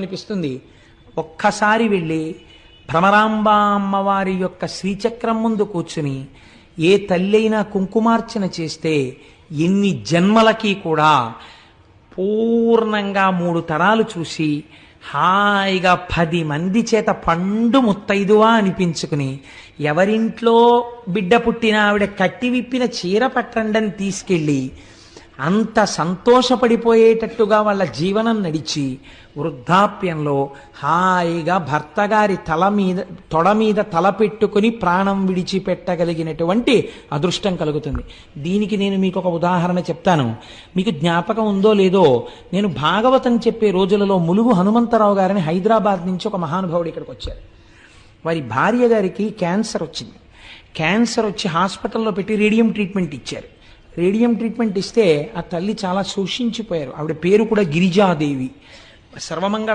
అనిపిస్తుంది. ఒక్కసారి వెళ్ళి భ్రమరాంబ అమ్మవారి యొక్క శ్రీచక్రం ముందు కూర్చుని ఏ తల్లైనా కుంకుమార్చన చేస్తే ఎన్ని జన్మలకి కూడా పూర్ణంగా మూడు తరాలు చూసి హాయిగా పది మంది చేత పండు ముత్తైదువా అనిపించుకుని ఎవరింట్లో బిడ్డ పుట్టిన ఆవిడ కట్టి విప్పిన చీర పట్టండని తీసుకెళ్ళి అంత సంతోషపడిపోయేటట్టుగా వాళ్ళ జీవనం నడిచి వృద్ధాప్యంలో హాయిగా భర్తగారి తల మీద తొడ మీద తల పెట్టుకుని ప్రాణం విడిచిపెట్టగలిగినటువంటి అదృష్టం కలుగుతుంది. దీనికి నేను మీకు ఒక ఉదాహరణ చెప్తాను. మీకు జ్ఞాపకం ఉందో లేదో నేను భాగవతం చెప్పే రోజులలో ములుగు హనుమంతరావు గారిని హైదరాబాద్ నుంచి ఒక మహానుభావుడు ఇక్కడికి వచ్చారు. వారి భార్య గారికి క్యాన్సర్ వచ్చింది. క్యాన్సర్ వచ్చి హాస్పిటల్లో పెట్టి రేడియం ట్రీట్మెంట్ ఇచ్చారు. రేడియం ట్రీట్మెంట్ ఇస్తే ఆ తల్లి చాలా శోషించిపోయారు. ఆవిడ పేరు కూడా గిరిజాదేవి. సర్వమంగళ